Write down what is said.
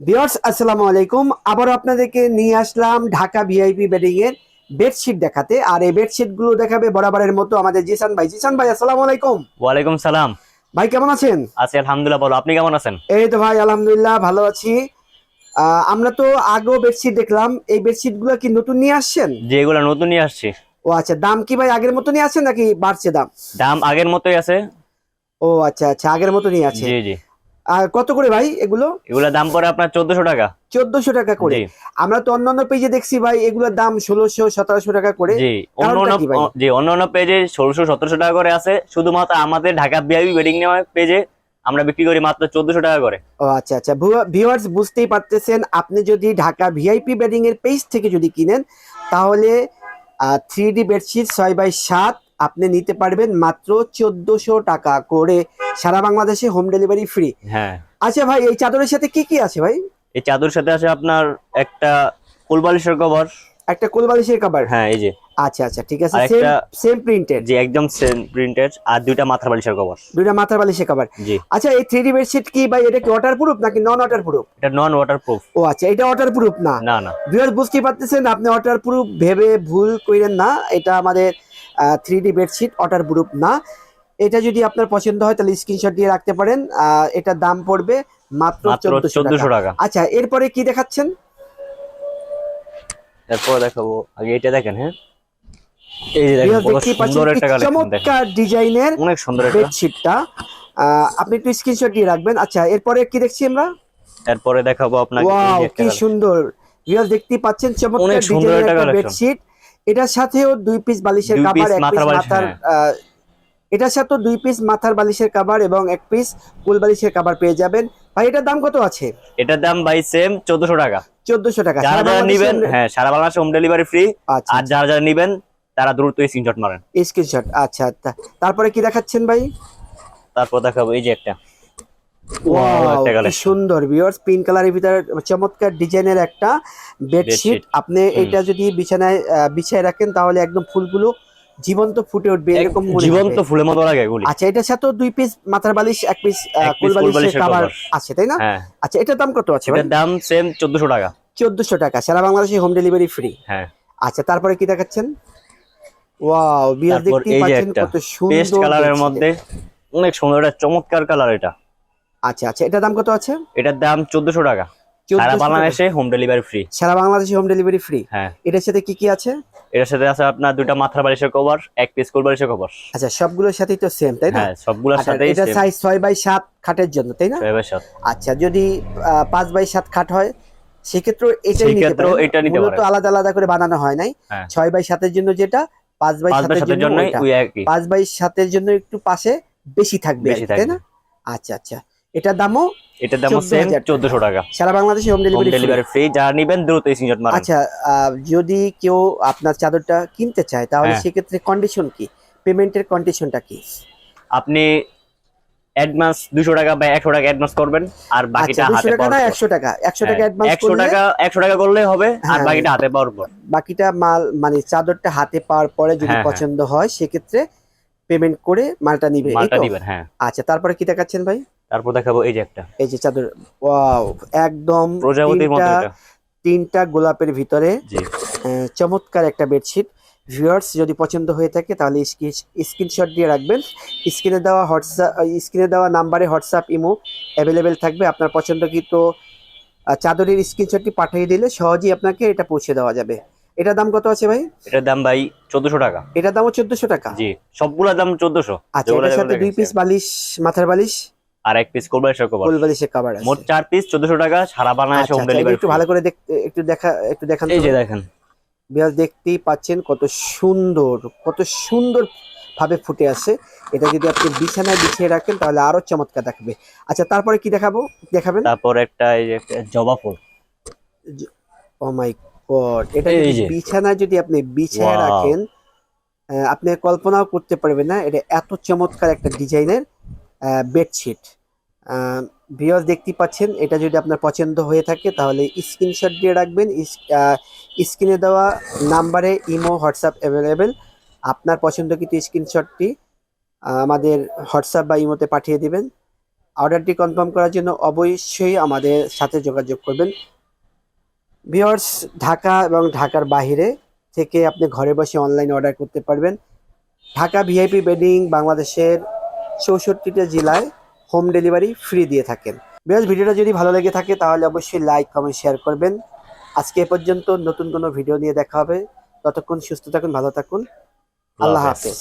Viewers আসসালামু আলাইকুম। আবার আপনাদেরকে নিয়ে আসলাম ঢাকা ভিআইপি বেডিং এর বেডশিট দেখাতে। আর এই বেডশিটগুলো দেখাবে বরাবরের মতো আমাদের জিসান ভাই। জিসান ভাই আসসালামু আলাইকুম। ওয়ালাইকুম সালাম। ভাই কেমন আছেন? আছি আলহামদুলিল্লাহ বলো আপনি কেমন আছেন? এই তো ভাই আলহামদুলিল্লাহ ভালো আছি। আমরা তো আগেও বেডশিট দেখলাম। এই বেডশিটগুলো কি নতুন নিয়ে আসছেন? যে এগুলো নতুন নিয়ে আসছি। ও আচ্ছা। দাম কি ভাই আগের মতো নিয়ে আসছেন নাকি বাড়ছে দাম? দাম আগের মতোই আছে। ও আচ্ছা আচ্ছা। আগের মতো নিয়ে আছে। জি জি। আর কত করে ভাই এগুলো? এগুলোর দাম পড়ে আপনার চোদ্দশো টাকা। চোদ্দশো টাকা করে। আমরা তো অন্যান্য পেজে দেখছি ভাই এগুলোর দাম ষোলোশো সতেরোশো টাকা করে। জি অন্য কারণটা অন্য কি ভাই? জি অন্য অন্য পেজে ষোলোশো সতেরোশো টাকা করে আছে। শুধুমাত্র আমাদের ঢাকা বিআইবি ওয়েডিং নেওয়া পেজে আমরা বিক্রি করি মাত্র চোদ্দশো টাকা করে। ও আচ্ছা আচ্ছা। ভিউয়ার্স বুঝতেই পারতেছেন আপনি যদি ঢাকা ভিআইপি বেডিং এর পেজ থেকে যদি কিনেন তাহলে থ্রি ডি বেডশিট ছয় বাই সাত আপনি নিতে পারবেন মাত্র চোদ্দশো টাকা করে। সারা বাংলাদেশে হোম ডেলিভারি ফ্রি হ্যাঁ। আচ্ছা ভাই এই চাদরের সাথে কি কি আছে ভাই? এই চাদর সাথে আছে আপনার একটা কুলবালিশের কভার একটা কোলবালিশের কাবার হ্যাঁ এই যে। আচ্ছা আচ্ছা ঠিক আছে। সেম সেম প্রিন্টেড যে একদম সেম প্রিন্টেড আর দুইটা মাথার বালিশের কভার দুইটা মাথার বালিশের কাবার জি। আচ্ছা এই থ্রি ডি বেডশিট কি ভাই এটা কি ওয়াটার প্রুফ নাকি নন ওয়াটার প্রুফ এটা নন ওয়াটার প্রুফ ও আচ্ছা এটা ওয়াটার প্রুফ না? না না। ভিউয়ার্স বুঝতেই পারতেছেন আপনি ওয়াটার প্রুফ ভেবে ভুল করেন না। এটা আমাদের three D bedsheet waterproof না। এটা যদি আপনার পছন্দ হয় তাহলে স্ক্রিনশট দিয়ে রাখতে পারেন। এটার দাম পড়বে মাত্র চোদ্দশো টাকা। আচ্ছা এরপরে কি দেখাচ্ছেন? এরপর দেখাবো। আগে এটা দেখেন হ্যাঁ? চমৎকার ডিজাইনের অনেক সুন্দর একটা। বেডশিটটা আপনি একটু স্ক্রিনশট দিয়ে রাখবেন। আচ্ছা এরপরে কি দেখছি আমরা? এরপরে দেখাবো আপনাকে কি সুন্দর। দেখতেই পাচ্ছেন চমৎকার ডিজাইনের বেডশিট এটার সাথেও দুই পিস বালিশের কভার এক পিস মাথার হ্যাঁ। এটার সাথে দুই পিস মাথার বালিশের কভার এবং এক পিস কুল বালিশের কভার পেয়ে যাবেন। ভাই এটার দাম কত আছে? এটার দাম ভাই সেম চোদ্দশো টাকা। চোদ্দশো টাকা। যারা যারা নিবেন হ্যাঁ সারা বাংলাদেশে হোম ডেলিভারি ফ্রি আচ্ছা আর যারা যারা নিবেন তারা দ্রুত স্ক্রিনশট মারেন। স্ক্রিনশট আচ্ছা তা- তারপরে কি দেখাচ্ছেন ভাই? তারপর দেখাবো এই যে একটা ওয়াও একটা কি collection। সুন্দর ভিউয়ার্স পিঙ্ক কালারের ভিতরে চমৎকার ডিজাইনের একটা বেডশিট আপনি এটা যদি বিছানায় বিছায় রাখেন তাহলে একদম ফুলগুলো জীবন্ত ফুটে উঠবে এরকম জীবন্ত। ফুলের মতো লাগে এগুলি। আচ্ছা এটার সাথেও দুই পিস মাথার বালিশ এক পিস এক piece কুল বালিশের কভার আছে তাই না? হ্যাঁ। আচ্ছা এটার দাম কত আছে এটার দাম সেম চোদ্দশো টাকা। চোদ্দশো টাকা সারা বাংলাদেশে হোম ডেলিভারি ফ্রি হ্যাঁ। আচ্ছা তারপরে কি দেখাচ্ছেন? ওয়াও বিয়ার এই পাচ্ছেন কত পেস্ট কালারের মধ্যে অনেক সুন্দর একটা চমৎকার কালার এটা। আচ্ছা আচ্ছা এটার দাম কত আছে? এটার দাম চোদ্দশো টাকা। সারা বাংলাদেশে হোম ডেলিভারি ফ্রি সারা বাংলাদেশে হোম ডেলিভারি ফ্রি হ্যাঁ। এটার সাথে কি কি আছে? এটার সাথে আছে আপনার দুইটা মাথার বালিশের কভার এক পিস কুল বালিশের কভার আচ্ছা সবগুলোর সাথেই তো সেম তাই না? হ্যাঁ সবগুলোর আচ্ছা, সাথেই এটা সাইজ ছয় বাই সাত খাটের জন্য তাই না? ছয় বাই সাত। আচ্ছা যদি আহ, পাঁচ বাই সাত খাট হয় সেক্ষেত্রেও এটাই নিতে সেক্ষেত্রেও এটা নিতে মূলত পারেন। আলাদা আলাদা করে বানানো হয় নাই। হ্যাঁ। ছয় বাই সাতের জন্য যেটা পাঁচ বাই পাঁচ বাই সাতের সাতের জন্য জন্য ওইটা। ওই একই। পাঁচ বাই সাতের জন্য একটু পাশে বেশি থাকবে তাই না? আচ্ছা আচ্ছা। এটার দামও এটার দাম 14,000 সেম টাকা। চোদ্দশো টাকা সারা বাংলাদেশে হোম ডেলিভারি ডেলিভারি ফ্রি যারা নিবেন দ্রুত স্ক্রিনশট মারেন আচ্ছা যদি কেউ আপনার চাদরটা কিনতে চায় তাহলে হ্যাঁ। সেক্ষেত্রে কন্ডিশন কি পেমেন্টের কন্ডিশনটা কি আপনি অ্যাডভান্স দুশো টাকা বা একশো টাকা অ্যাডভান্স করবেন আর আচ্ছা বাকিটা হাতে পাওয়ার পর। একশো টাকা একশো টাকা অ্যাডভান্স একশো করলে টাকা একশো টাকা করলে হবে আর হ্যাঁ। বাকিটা হাতে পাওয়ার পর বাকিটা মাল মানে চাদরটা হাতে পাওয়ার পরে যদি হ্যাঁ। পছন্দ হয় সেক্ষেত্রে পেমেন্ট করে মালটা নিবে মালটা? নিবেন হ্যাঁ আচ্ছা তারপরে কি দেখাচ্ছেন ভাই তারপর দেখাবো এই যে একটা। এই যে চাদর ওয়াও একদম প্রজাপতির মতো এটা। তিনটা গোলাপের ভিতরে। চমৎকার একটা বেডশিট। ভিউয়ার্স যদি পছন্দ হয়ে থাকে তাহলে স্ক্রিনশট দিয়ে রাখবেন। স্ক্রিনে দেওয়া হোয়াটসঅ্যাপ স্ক্রিনে দেওয়া নাম্বারে হোয়াটসঅ্যাপ ইমো অ্যাভেলেবেল থাকবে। আপনার পছন্দকৃত চাদরের স্ক্রিনশটটি পাঠিয়ে দিলে সহজেই আপনাকে এটা পৌঁছে দেওয়া যাবে। এটার দাম কত আছে ভাই? এটার দাম ভাই চোদ্দশো টাকা। এটার দামও চোদ্দশো টাকা? জি সবগুলোর দাম চোদ্দশো। আচ্ছা এটার সাথে দুই পিস বালিশ মাথার বালিশ? আর এক পিস করবে কভার কোল বালিশের কাভার মোট চার পিস চোদ্দশো টাকা সারা বাংলাদেশে আচ্ছা হোম আচ্ছা, ডেলিভারি একটু ভালো করে দেখতে একটু দেখা একটু দেখান এই যে দেখেন। বিয়াস দেখতেই পাচ্ছেন কত সুন্দর কত সুন্দর ভাবে ফুটে আসে এটা যদি আপনি বিছানায় বিছিয়ে রাখেন তাহলে আরও চমৎকার দেখাবে। আচ্ছা তারপরে কি দেখাবো? দেখাবেন? তারপর একটা এই যে জবা ফুল। ও মাই গড এটা যদি বিছানায় যদি আপনি বিছায় রাখেন আপনি কল্পনাও করতে পারবেন না এটা এত চমৎকার একটা ডিজাইনের বেডশিট ভিউয়ার্স দেখতে পাচ্ছেন, এটা যদি আপনার পছন্দ হয়ে থাকে, তাহলে স্ক্রিনশট দিয়ে রাখবেন। স্ক্রিনে দেওয়া নাম্বারে ইমো হোয়াটসঅ্যাপ অ্যাভেলেবেল আপনার পছন্দকৃত স্ক্রিনশটটি আমাদের হোয়াটসঅ্যাপ বা ইমোতে পাঠিয়ে দিবেন। অর্ডারটি কনফার্ম করার জন্য অবশ্যই আমাদের সাথে যোগাযোগ করবেন। ভিওর্স ঢাকা এবং ঢাকার বাইরে থেকে আপনি ঘরে বসে অনলাইন অর্ডার করতে পারবেন। ঢাকা ভিআইপি বেডিং বাংলাদেশের চৌষট্টিটা জেলায় হোম ডেলিভারি ফ্রি দিয়ে থাকেন। বেশ ভিডিওটা যদি ভালো লেগে থাকে তাহলে অবশ্যই লাইক কমেন্ট শেয়ার করবেন। আজকে এ পর্যন্ত নতুন কোনো ভিডিও নিয়ে দেখা হবে। ততক্ষণ সুস্থ থাকুন ভালো থাকুন। আল্লাহ হাফেজ।